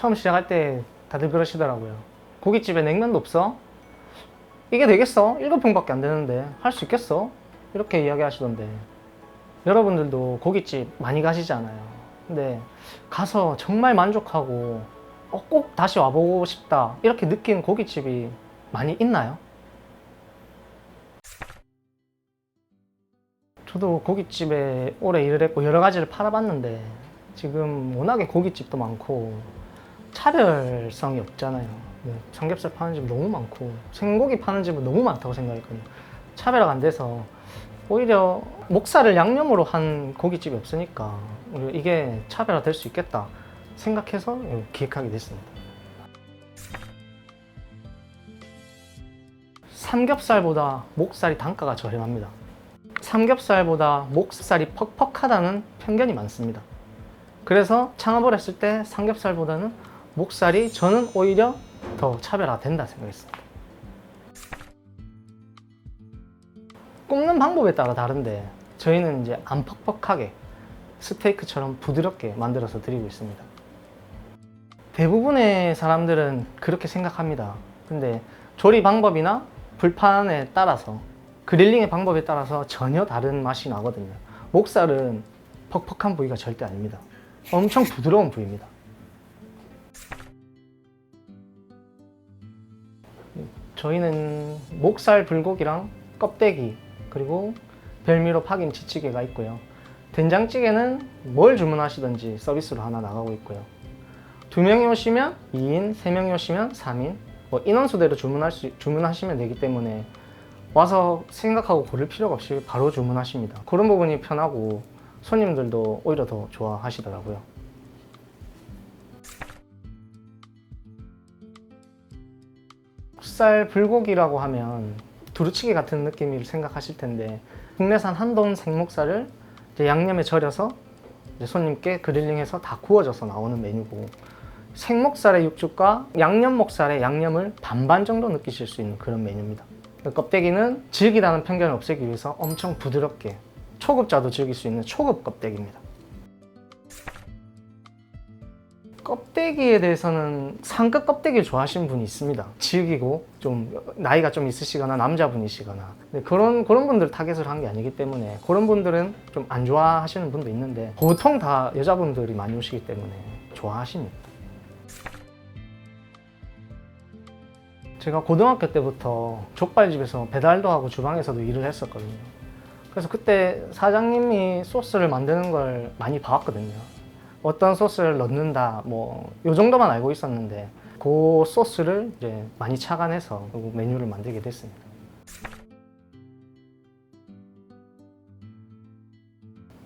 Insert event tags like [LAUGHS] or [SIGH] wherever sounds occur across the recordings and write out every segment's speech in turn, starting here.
처음 시작할 때 다들 그러시더라고요. 고깃집에 냉면도 없어? 이게 되겠어? 7평밖에 안 되는데 할 수 있겠어? 이렇게 이야기 하시던데 여러분들도 고깃집 많이 가시잖아요. 근데 가서 정말 만족하고 어, 꼭 다시 와보고 싶다 이렇게 느끼는 고깃집이 많이 있나요? 저도 고깃집에 오래 일을 했고 여러 가지를 팔아봤는데 지금 워낙에 고깃집도 많고 차별성이 없잖아요. 뭐 삼겹살 파는 집 너무 많고 생고기 파는 집은 너무 많다고 생각했거든요. 차별화가 안 돼서 오히려 목살을 양념으로 한 고깃집이 없으니까 이게 차별화 될 수 있겠다 생각해서 기획하게 됐습니다. 삼겹살보다 목살이 단가가 저렴합니다. 삼겹살보다 목살이 퍽퍽하다는 편견이 많습니다. 그래서 창업을 했을 때 삼겹살보다는 목살이 저는 오히려 더 차별화된다 생각했습니다. 굽는 방법에 따라 다른데 저희는 이제 안 퍽퍽하게 스테이크처럼 부드럽게 만들어서 드리고 있습니다. 대부분의 사람들은 그렇게 생각합니다. 근데 조리 방법이나 불판에 따라서 그릴링의 방법에 따라서 전혀 다른 맛이 나거든요. 목살은 퍽퍽한 부위가 절대 아닙니다. 엄청 부드러운 부위입니다. 저희는 목살 불고기랑 껍데기 그리고 별미로 파긴 지찌개가 있고요. 된장찌개는 뭘 주문하시든지 서비스로 하나 나가고 있고요. 두 명이 오시면 2인, 세 명이 오시면 3인, 뭐 인원수대로 주문할 수, 주문하시면 되기 때문에 와서 생각하고 고를 필요가 없이 바로 주문하십니다. 그런 부분이 편하고 손님들도 오히려 더 좋아하시더라고요. 살 불고기라고 하면 두루치기 같은 느낌을 생각하실 텐데 국내산 한돈 생목살을 양념에 절여서 손님께 그릴링해서 다 구워져서 나오는 메뉴고 생목살의 육즙과 양념 목살의 양념을 반반 정도 느끼실 수 있는 그런 메뉴입니다. 그 껍데기는 질기다는 편견을 없애기 위해서 엄청 부드럽게 초급자도 즐길 수 있는 초급 껍데기입니다. 껍데기에 대해서는 상급 껍데기를 좋아하시는 분이 있습니다. 질기고 좀 나이가 좀 있으시거나 남자분이시거나 그런 그런 분들 타겟을 한 게 아니기 때문에 그런 분들은 좀 안 좋아하시는 분도 있는데 보통 다 여자분들이 많이 오시기 때문에 좋아하십니다. 제가 고등학교 때부터 족발집에서 배달도 하고 주방에서도 일을 했었거든요. 그래서 그때 사장님이 소스를 만드는 걸 많이 봐왔거든요. 어떤 소스를 넣는다, 뭐, 요 정도만 알고 있었는데, 그 소스를 이제 많이 착안해서 그 메뉴를 만들게 됐습니다.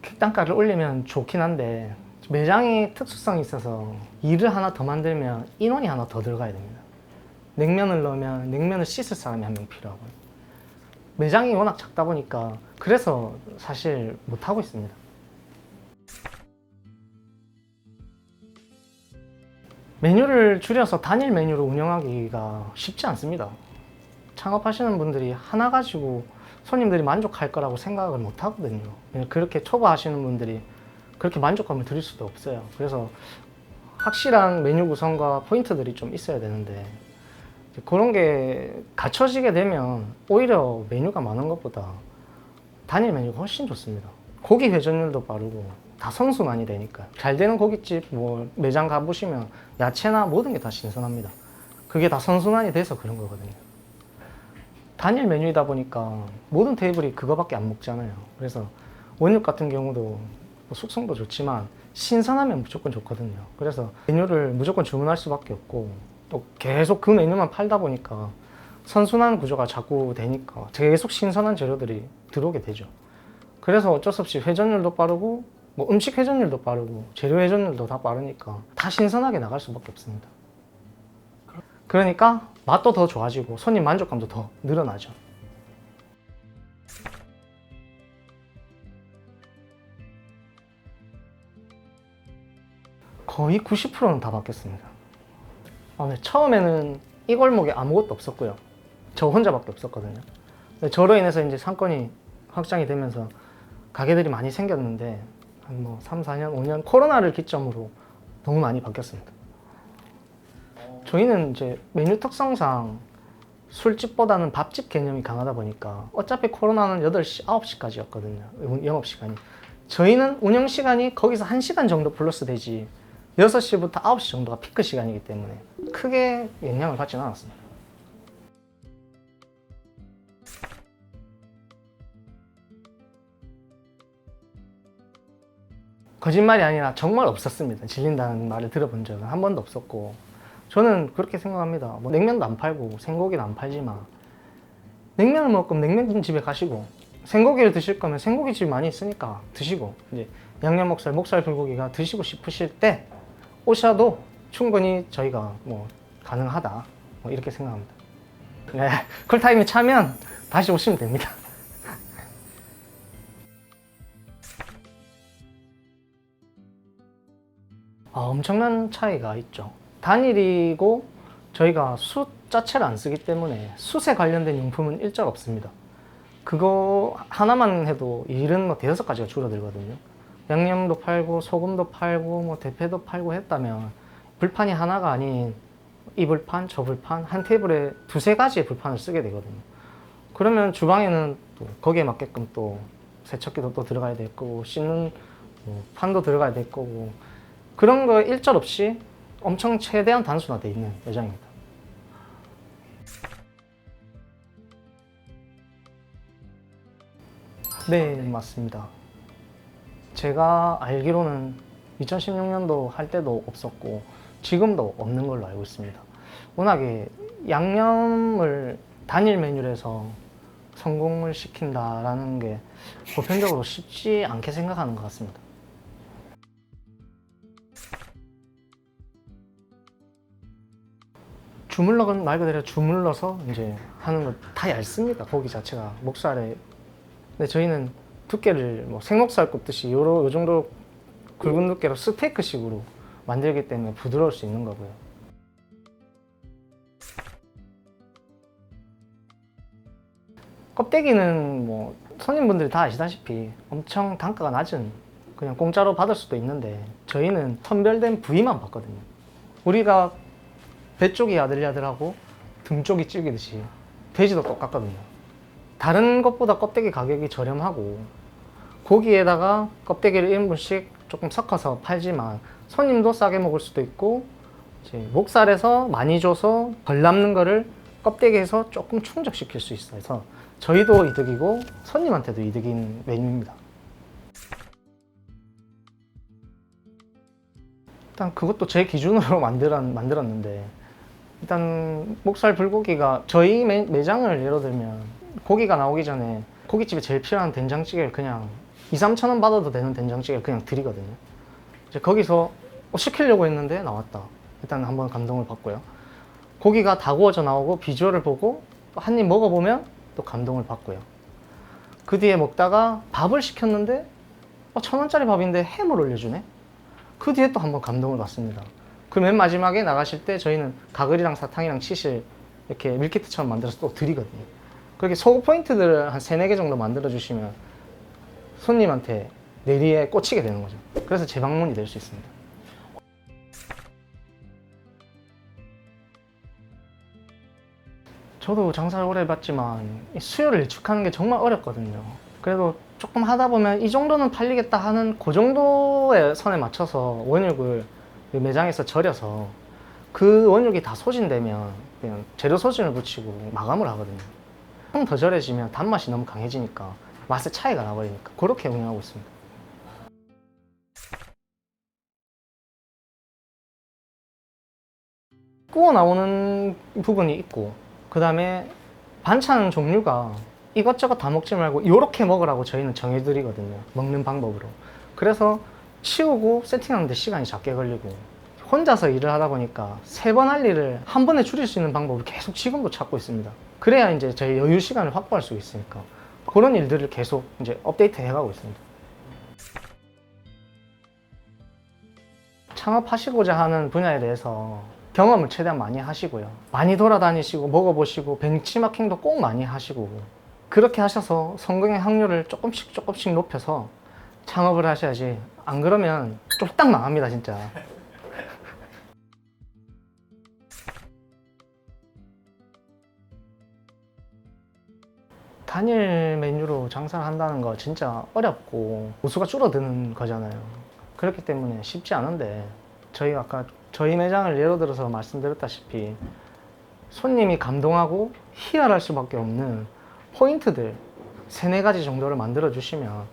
객단가를 올리면 좋긴 한데, 매장이 특수성이 있어서 일을 하나 더 만들면 인원이 하나 더 들어가야 됩니다. 냉면을 넣으면 냉면을 씻을 사람이 한 명 필요하고 매장이 워낙 작다 보니까 그래서 사실 못 하고 있습니다. 메뉴를 줄여서 단일 메뉴로 운영하기가 쉽지 않습니다. 창업하시는 분들이 하나 가지고 손님들이 만족할 거라고 생각을 못 하거든요. 그렇게 초보 하시는 분들이 그렇게 만족감을 드릴 수도 없어요. 그래서 확실한 메뉴 구성과 포인트들이 좀 있어야 되는데 그런 게 갖춰지게 되면 오히려 메뉴가 많은 것보다 단일 메뉴가 훨씬 좋습니다. 고기 회전율도 빠르고 다 선순환이 되니까 잘 되는 고깃집 뭐 매장 가보시면 야채나 모든 게 다 신선합니다. 그게 다 선순환이 돼서 그런 거거든요. 단일 메뉴이다 보니까 모든 테이블이 그거밖에 안 먹잖아요. 그래서 원육 같은 경우도 뭐 숙성도 좋지만 신선하면 무조건 좋거든요. 그래서 메뉴를 무조건 주문할 수밖에 없고 또 계속 그 메뉴만 팔다 보니까 선순환 구조가 자꾸 되니까 계속 신선한 재료들이 들어오게 되죠. 그래서 어쩔 수 없이 회전율도 빠르고 뭐 음식 회전율도 빠르고 재료 회전율도 다 빠르니까 다 신선하게 나갈 수밖에 없습니다. 그러니까 맛도 더 좋아지고 손님 만족감도 더 늘어나죠. 거의 90%는 다 바뀌었습니다. 아, 네. 처음에는 이 골목에 아무것도 없었고요. 저 혼자밖에 없었거든요. 저로 인해서 이제 상권이 확장이 되면서 가게들이 많이 생겼는데 한 뭐 3, 4년, 5년 코로나를 기점으로 너무 많이 바뀌었습니다. 저희는 이제 메뉴 특성상 술집보다는 밥집 개념이 강하다 보니까 어차피 코로나는 8시, 9시까지였거든요. 영업시간이. 저희는 운영시간이 거기서 1시간 정도 플러스 되지 6시부터 9시 정도가 피크 시간이기 때문에 크게 영향을 받지는 않았습니다. 거짓말이 아니라 정말 없었습니다. 질린다는 말을 들어본 적은 한 번도 없었고 저는 그렇게 생각합니다. 뭐 냉면도 안 팔고 생고기도 안 팔지만 냉면을 먹을 거면 냉면 집에 가시고 생고기를 드실 거면 생고기 집 많이 있으니까 드시고 이제 양념 목살, 목살 불고기가 드시고 싶으실 때 오셔도 충분히 저희가 뭐 가능하다 뭐 이렇게 생각합니다. 네, 쿨타임이 차면 다시 오시면 됩니다. 아, 엄청난 차이가 있죠. 단일이고 저희가 숯 자체를 안 쓰기 때문에 숯에 관련된 용품은 일절 없습니다. 그거 하나만 해도 일은 뭐 대여섯 가지가 줄어들거든요. 양념도 팔고 소금도 팔고 뭐 대패도 팔고 했다면 불판이 하나가 아닌 이 불판, 저 불판 한 테이블에 두세 가지의 불판을 쓰게 되거든요. 그러면 주방에는 또 거기에 맞게끔 또 세척기도 또 들어가야 될 거고 씻는 뭐 판도 들어가야 될 거고 그런 거 일절 없이 엄청 최대한 단순화되어 있는 매장입니다. 네, 맞습니다. 제가 알기로는 2016년도 할 때도 없었고 지금도 없는 걸로 알고 있습니다. 워낙에 양념을 단일 메뉴로 해서 성공을 시킨다라는 게 보편적으로 쉽지 않게 생각하는 것 같습니다. 주물럭은 말 그대로 주물러서 이제 하는 거 다 얇습니다. 고기 자체가 목살에. 근데 저희는 두께를 뭐 생목살 굽듯이 요러 요 정도 굵은 두께로 스테이크식으로 만들기 때문에 부드러울 수 있는 거고요. 껍데기는 뭐 손님분들이 다 아시다시피 엄청 단가가 낮은 그냥 공짜로 받을 수도 있는데 저희는 선별된 부위만 받거든요. 우리가 배 쪽이 야들야들하고 등 쪽이 질기듯이 돼지도 똑같거든요. 다른 것보다 껍데기 가격이 저렴하고 고기에다가 껍데기를 1인분씩 조금 섞어서 팔지만 손님도 싸게 먹을 수도 있고 목살에서 많이 줘서 덜 남는 거를 껍데기에서 조금 충족시킬 수 있어서 저희도 이득이고 손님한테도 이득인 메뉴입니다. 일단 그것도 제 기준으로 [LAUGHS] 만들었, 만들었는데 일단 목살 불고기가 저희 매, 매장을 예로 들면 고기가 나오기 전에 고깃집에 제일 필요한 된장찌개를 그냥 2, 3천 원 받아도 되는 된장찌개를 그냥 드리거든요. 이제 거기서 어, 시키려고 했는데 나왔다. 일단 한번 감동을 받고요. 고기가 다 구워져 나오고 비주얼을 보고 한 입 먹어보면 또 감동을 받고요. 그 뒤에 먹다가 밥을 시켰는데 어, 천 원짜리 밥인데 햄을 올려주네. 그 뒤에 또 한번 감동을 받습니다. 그맨 마지막에 나가실 때 저희는 가글이랑 사탕이랑 치실 이렇게 밀키트처럼 만들어서 또 드리거든요. 그렇게 소고 포인트들을 한 세네 개 정도 만들어 주시면 손님한테 내리에 꽂히게 되는 거죠. 그래서 재방문이 될 수 있습니다. 저도 장사를 오래 해봤지만 이 수요를 예측하는 게 정말 어렵거든요. 그래도 조금 하다 보면 이 정도는 팔리겠다 하는 그 정도의 선에 맞춰서 원육을 그 매장에서 절여서 그 원육이 다 소진되면 그냥 재료 소진을 붙이고 마감을 하거든요. 좀 더 절여지면 단맛이 너무 강해지니까 맛의 차이가 나버리니까 그렇게 운영하고 있습니다. 구워 나오는 부분이 있고 그 다음에 반찬 종류가 이것저것 다 먹지 말고 이렇게 먹으라고 저희는 정해드리거든요 먹는 방법으로 그래서 치우고 세팅하는데 시간이 작게 걸리고 혼자서 일을 하다 보니까 세 번 할 일을 한 번에 줄일 수 있는 방법을 계속 지금도 찾고 있습니다 그래야 이제 저희 여유 시간을 확보할 수 있으니까 그런 일들을 계속 이제 업데이트 해가고 있습니다 창업하시고자 하는 분야에 대해서 경험을 최대한 많이 하시고요. 많이 돌아다니시고 먹어보시고 벤치마킹도 꼭 많이 하시고 그렇게 하셔서 성공의 확률을 조금씩 조금씩 높여서 창업을 하셔야지 안 그러면 쫄딱 망합니다 진짜. [LAUGHS] 단일 메뉴로 장사를 한다는 거 진짜 어렵고 우수가 줄어드는 거잖아요. 그렇기 때문에 쉽지 않은데 저희 아까 저희 매장을 예로 들어서 말씀드렸다시피 손님이 감동하고 희열할 수밖에 없는 포인트들 세네 가지 정도를 만들어 주시면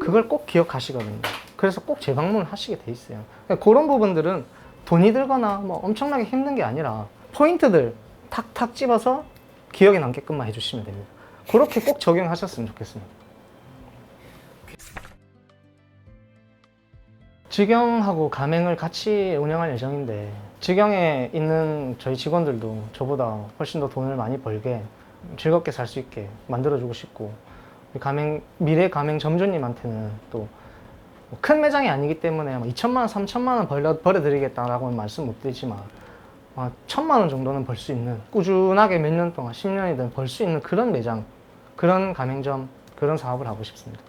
그걸 꼭 기억하시거든요. 그래서 꼭 재방문을 하시게 돼 있어요. 그러니까 그런 부분들은 돈이 들거나 뭐 엄청나게 힘든 게 아니라 포인트들 탁탁 집어서 기억에 남게끔만 해주시면 됩니다. 그렇게 꼭 적용하셨으면 좋겠습니다. 직영하고 가맹을 같이 운영할 예정인데 직영에 있는 저희 직원들도 저보다 훨씬 더 돈을 많이 벌게 즐겁게 살 수 있게 만들어주고 싶고 가맹 미래 가맹 점주님한테는 또 큰 매장이 아니기 때문에 뭐 2천만 원, 3천만 원 벌려 벌어드리겠다라고는 말씀 못 드리지만 아, 천만 원 정도는 벌 수 있는 꾸준하게 몇 년 동안 10년이든 벌 수 있는 그런 매장, 그런 가맹점, 그런 사업을 하고 싶습니다.